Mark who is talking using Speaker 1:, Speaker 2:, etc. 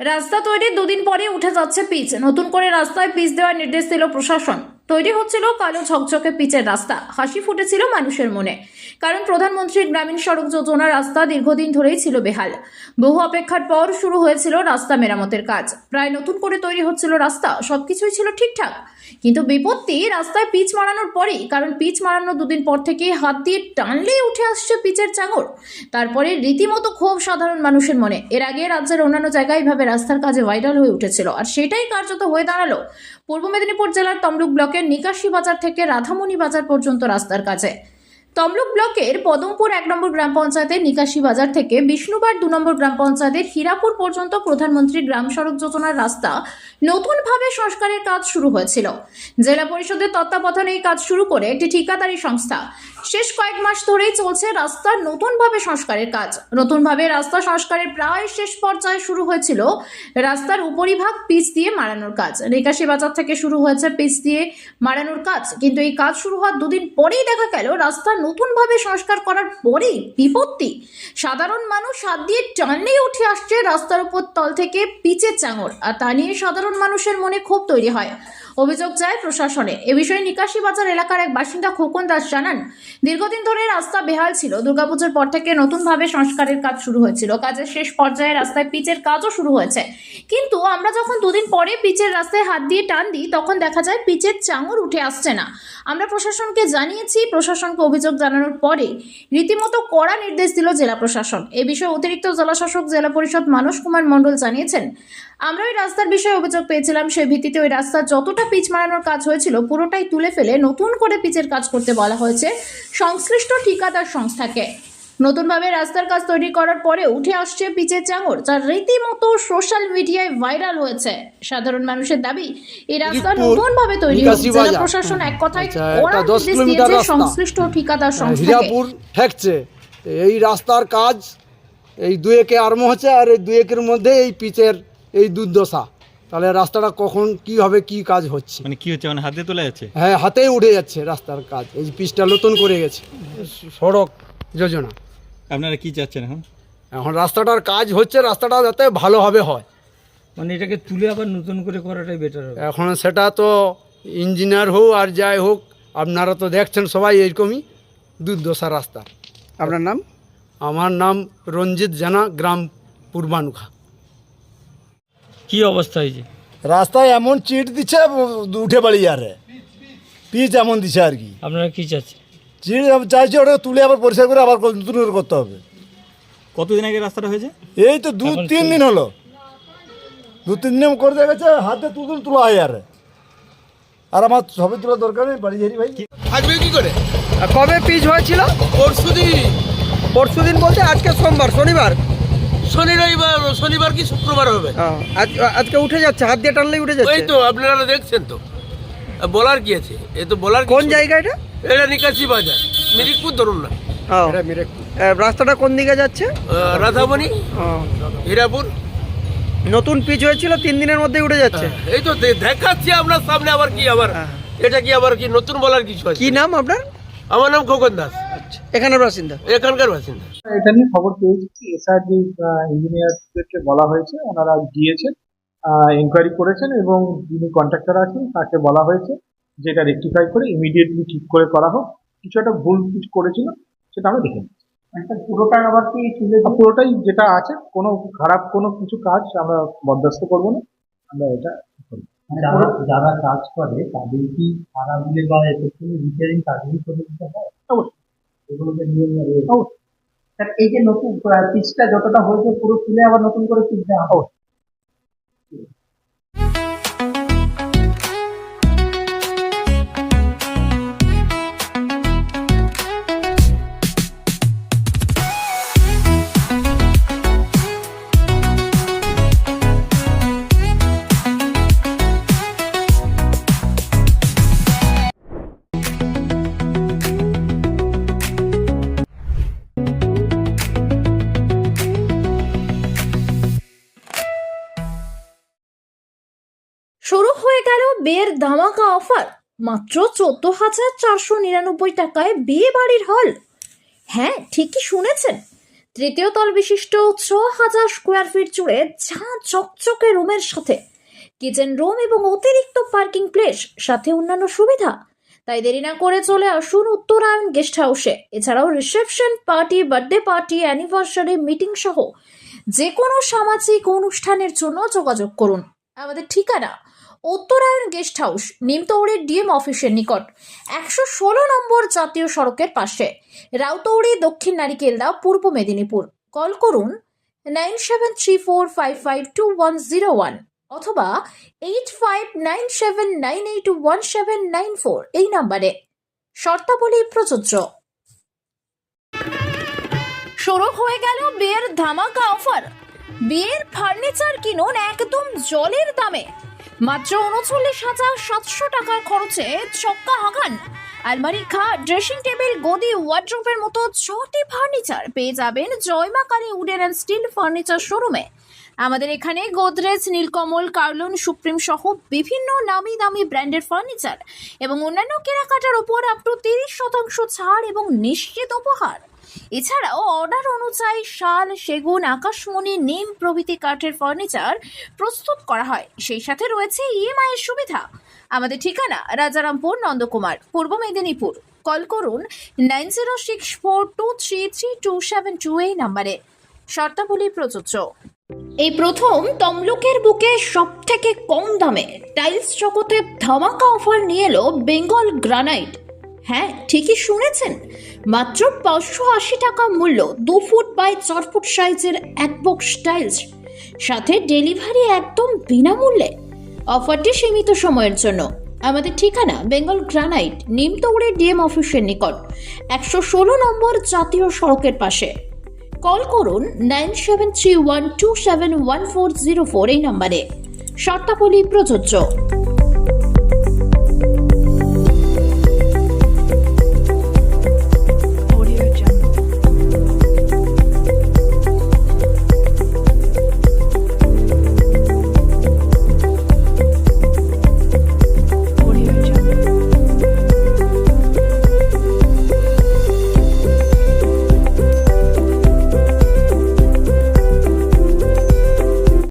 Speaker 1: রাস্তা তৈরির দুদিন পরে উঠে যাচ্ছে পিচ। নতুন করে রাস্তায় পিচ দেওয়ার নির্দেশ দিল প্রশাসন। তৈরি হচ্ছিল কালো ঝকঝকে পিচের রাস্তা। হাসি ফুটেছিল মানুষের মনে। কারণ প্রধানমন্ত্রীর গ্রামীণ সড়ক যোজনা রাস্তা দীর্ঘদিন ধরেই ছিল বেহাল। বহু অপেক্ষার পর শুরু হয়েছিল রাস্তা মেরামতের কাজ। প্রায় নতুন করে তৈরি হচ্ছিল রাস্তা, সবকিছুই ছিল ঠিকঠাক। কিন্তু বিপত্তি রাস্তায় পিচ মারানোর পরেই, কারণ পিচ মারানোর দুদিন পর থেকেই হাত দিয়ে টানলেই উঠে আসছে পিচের চাঙর তারপরে রীতিমতো ক্ষোভ সাধারণ মানুষের মনে। এর আগে রাজ্যের অন্যান্য জায়গায় এভাবে রাস্তার কাজে ভাইরাল হয়ে উঠেছিল। আর সেটাই কার্যত হয়ে দাঁড়াল পূর্ব মেদিনীপুর জেলার তমলুক ব্লকের নিকাশি বাজার থেকে রাধামণি বাজার পর্যন্ত রাস্তার কাছে তমলুক ব্লকের পদমপুর এক নম্বর গ্রাম পঞ্চায়েতের নিকাশি বাজার থেকে বিষ্ণুবার দু নম্বর গ্রাম পঞ্চায়েতের হীরাপুর পর্যন্ত প্রধানমন্ত্রী গ্রাম সড়ক যোজনার রাস্তা নতুনভাবে সংস্কারের কাজ শুরু হয়েছিল। জেলা পরিষদের তত্ত্বাবধানে এই কাজ শুরু করে একটি ঠিকাদারি সংস্থা। শেষ কয়েক মাস ধরেই চলছে রাস্তার নতুনভাবে সংস্কারের কাজ। নতুনভাবে রাস্তা সংস্কারের প্রায় শেষ পর্যায়ে শুরু হয়েছিল রাস্তার উপরিভাগ পিচ দিয়ে মারানোর কাজ। নিকাশি বাজার থেকে শুরু হয়েছে পিচ দিয়ে মারানোর কাজ। কিন্তু এই কাজ শুরু হওয়ার দুদিন পরেই দেখা গেল রাস্তা নতুনভাবে সংস্কার করার পরেই বিপত্তি। সাধারণ মানুষ হাত দিয়ে টানলেই উঠে আসছে রাস্তার উপর তল থেকে পিচের চাঙড়, আর তা নিয়ে সাধারণ মানুষের মনে ক্ষোভ তৈরি হয়। অভিযোগ যায় প্রশাসনে। এ বিষয়ে নিকাশি বাজার এলাকার এক বাসিন্দা খোকন দাস জানান, দীর্ঘদিন ধরে রাস্তা বেহাল ছিল। দুর্গাপুজোর পর থেকে নতুনভাবে সংস্কারের কাজ শুরু হয়েছিল। কাজের শেষ পর্যায়ে রাস্তায় পিচের কাজও শুরু হয়েছে। কিন্তু আমরা যখন দুদিন পরে পিচের রাস্তায় হাত দিয়ে টান দিই, তখন দেখা যায় পিচের চাঙর উঠে আসছে না। আমরা প্রশাসনকে জানিয়েছি, প্রশাসনকে অভিযোগ জানানোর পরে রীতিমতো কড়া নির্দেশ দিল জেলা প্রশাসন। এ বিষয়ে অতিরিক্ত জেলাশাসক, জেলা পরিষদ মানস কুমার মণ্ডল জানিয়েছেন, আমরা ওই রাস্তার বিষয়ে অভিযোগ পেয়েছিলাম সেই ভিত্তিতে ওই রাস্তা যতটা পিচ মারানোর কাজ হয়েছিল পুরোটাই তুলে ফেলে নতুন করে পিচের কাজ করতে বলা হয়েছে সংশ্লিষ্ট ঠিকাদার সংস্থাকে। নতুনভাবে রাস্তার কাজ তৈরি করার পরে উঠে আসছে পিচের চাঙর যা রীতিমতো সোশ্যাল মিডিয়ায় ভাইরাল হয়েছে। সাধারণ মানুষের দাবি এই রাস্তা নতুনভাবে তৈরি
Speaker 2: হচ্ছে।
Speaker 1: জেলা প্রশাসন এক কথায়
Speaker 2: আচ্ছা,
Speaker 1: নির্দেশ দিয়েছে
Speaker 2: রাস্তা।
Speaker 1: সংশ্লিষ্ট ঠিকাদার সংস্থাকে।
Speaker 2: হীরাপুর ঠেকছে। এই রাস্তার কাজ এই দু একে আরম্ভ হচ্ছে আর এই দু একের মধ্যে এই পিচের এই দুর্দশা। তাহলে রাস্তাটা কখন কি হবে কি কাজ হচ্ছে?
Speaker 3: মানে কি হচ্ছে মানে হাতে তোলা যাচ্ছে?
Speaker 2: হ্যাঁ হাতেই উঠে যাচ্ছে রাস্তার কাজ। এই পিচটা নতুন করে গেছে। সড়ক যোজনা।
Speaker 3: আপনারা কি চাচ্ছেন এখন?
Speaker 2: এখন রাস্তাটার কাজ হচ্ছে রাস্তাটা যাতে ভালোভাবে হয়।
Speaker 4: মানে এটাকে তুলে আবার নতুন করে করাটাই বেটার হবে।
Speaker 2: এখন সেটা তো ইঞ্জিনিয়ার হোক আর যাই হোক আপনারা তো দেখছেন সবাই এরকমই দুর্দশা রাস্তা।
Speaker 5: আপনার নাম?
Speaker 2: আমার নাম রঞ্জিত জানা গ্রাম পূর্বানুখা
Speaker 4: কি অবস্থা হয়েছে?
Speaker 5: রাস্তায় এমন চিট দিচ্ছে উঠে বাড়ি যারে পিচ এমন দিচ্ছে আর কি।
Speaker 4: আপনারা কি চাচ্ছেন?
Speaker 5: চিট চাইছে ওটা তুলে আবার পরিষ্কার করে আবার নতুন করে করতে হবে।
Speaker 3: কতদিন আগে রাস্তাটা হয়েছে?
Speaker 5: এই তো দু তিন দিন হলো। দু তিন দিন করে দেখেছে হাতে তুলতুল তোলা হয় আর। আর আমার সবে তোলা দরকার নেই বাড়ি যাই ভাই।
Speaker 6: থাকবে কি করে?
Speaker 7: কবে পিচ হয়েছিল?
Speaker 6: পরশু দিন
Speaker 7: পরশু দিন বলতে আজকে সোমবার শনিবার।
Speaker 6: শনি রবিবার শনিবার কি শুক্রবার হবে?
Speaker 7: হ্যাঁ, আজ- আজকে উঠে যাচ্ছে হাত দিয়ে টানলেই উঠে
Speaker 6: ওই
Speaker 7: যাচ্ছে
Speaker 6: তো আপনারা দেখছেন তো। বলার কি আছে? এ তো বলার
Speaker 7: কোন জায়গা এটা?
Speaker 6: এটা নিকাশি বাজার মিরিকপুর ধরুন না।
Speaker 7: হ্যাঁ। রাস্তাটা কোন দিকে যাচ্ছে?
Speaker 6: রাধামণি
Speaker 7: হ্যাঁ।
Speaker 6: হীরাপুর।
Speaker 7: নতুন পিচ হয়েছিল তিন দিনের মধ্যেই উঠে যাচ্ছে।
Speaker 6: এই তো দেখাচ্ছি আপনার সামনে আবার কি আবার
Speaker 7: হ্যাঁ।
Speaker 6: এটা কি আবার কি নতুন বলার কিছু আছে?
Speaker 7: কি নাম আপনার?
Speaker 6: আমার নাম খোকন দাস।
Speaker 7: এখানের বাসিন্দা।
Speaker 6: এখানকার বাসিন্দা।
Speaker 8: এটা নিয়ে খবর পেয়েছি এসআরডি ইঞ্জিনিয়ারদেরকে বলা হয়েছে ওনারা গিয়েছেন ইনকোয়ারি করেছেন এবং যিনি কন্ট্রাক্টর আছেন তাকে বলা হয়েছে যে এটা রেকটিফাই করে ইমিডিয়েটলি ঠিক করে করা হোক। কিছু একটা ভুল কিছু করেছিল সেটা আমরা দেখে নিচ্ছি। পুরোটাই আবার কি পুরোটাই যেটা আছে কোনো খারাপ কোনো কিছু কাজ আমরা বরদাস্ত করব না আমরা এটা
Speaker 9: যারা যারা কাজ করে তাদের কি মিলে বা এক্ষেত্রে রিপেয়ারিং তাদেরই করে দিতে হয়?
Speaker 8: অবশ্যই।
Speaker 9: এই যে নতুন পিচটা যতটা হয়েছে পুরো তুলে আবার নতুন করে পিচ দেওয়া হবে
Speaker 1: গেল বিয়ের ধামাকা অফার। মাত্র চোদ্দ হাজার চারশো নিরানব্বই টাকায় বিয়ে বাড়ির হল। হ্যাঁ ঠিকই শুনেছেন। তৃতীয় তল বিশিষ্ট ছ হাজার স্কোয়ার ফিট জুড়ে ঝা চকচকে রুমের সাথে। কিচেন রুম এবং অতিরিক্ত পার্কিং প্লেস, সাথে অন্যান্য সুবিধা। তাই দেরি না করে চলে আসুন উত্তরায়ণ গেস্ট হাউসে। এছাড়াও reception, party, birthday party, anniversary, meeting সহ যে কোনো সামাজিক অনুষ্ঠানের জন্য যোগাযোগ করুন। আমাদের ঠিকানা উত্তরায়ণ গেস্ট হাউস নিমতৌড়ির ডিএম অফিসের নিকট, একশো ষোলো নম্বর জাতীয় সড়কের পাশে, রাউতৌড়ি দক্ষিণ নারিকেলদা, পূর্ব মেদিনীপুর। কল করুন nine seven three four five five two one zero one অথবা eight five nine seven nine eight one seven nine four এই নাম্বারে। শর্তাবলী প্রযোজ্য। শুরু হয়ে গেল বিয়ের ধামাকা অফার। বিয়ের ফার্নিচার কিনুন একদম জলের দামে। মাত্র উনচল্লিশ হাজার সাতশো টাকার খরচে ছক্কা হাগান। আলমারি, খাট ড্রেসিং টেবিল গদি ওয়ার্ড্রোপের মতো ছটি ফার্নিচার পেয়ে যাবেন Joyma Kali wooden and steel furniture শোরুমে আমাদের এখানে গোদরেজ, নীলকমল, কার্লন, সুপ্রিম সহ বিভিন্ন নামি দামি ব্র্যান্ডের ফার্নিচার এবং অন্যান্য কেনাকাটার উপর আপ টু তিরিশ শতাংশ ছাড় এবং নিশ্চিত উপহার। এছাড়াও অর্ডার অনুযায়ী শাল, সেগুন, আকাশমণি, নিম প্রভৃতি কাঠের ফার্নিচার প্রস্তুত করা হয়। সেই সাথে রয়েছে ইএমআই এর সুবিধা। আমাদের ঠিকানা রাজারামপুর, নন্দকুমার, পূর্ব মেদিনীপুর। কল করুন nine zero six four two three three two seven two এই নাম্বারে। শর্তাবলী প্রযোজ্য। এই প্রথম তমলুকের বুকে সব থেকে কম দামে টাইলস জগতে ধামাকা অফার নিয়ে এলো বেঙ্গল গ্রানাইট। হ্যাঁ ঠিকই শুনেছেন। মাত্র পাঁচশো আশি টাকা মূল্য, দু ফুট বাই চার ফুট সাইজের এক বক্স টাইলস। সাথে ডেলিভারি একদম বিনামূল্যে। অফারটি সীমিত সময়ের জন্য। আমাদের ঠিকানা, বেঙ্গল গ্রানাইট, নিমতৌড়ের ডিএম অফিসের নিকট, একশো ষোলো নম্বর জাতীয় সড়কের পাশে। কল করুন nine seven three one two seven one four zero four এই নম্বরে। শর্তাবলী প্রযোজ্য।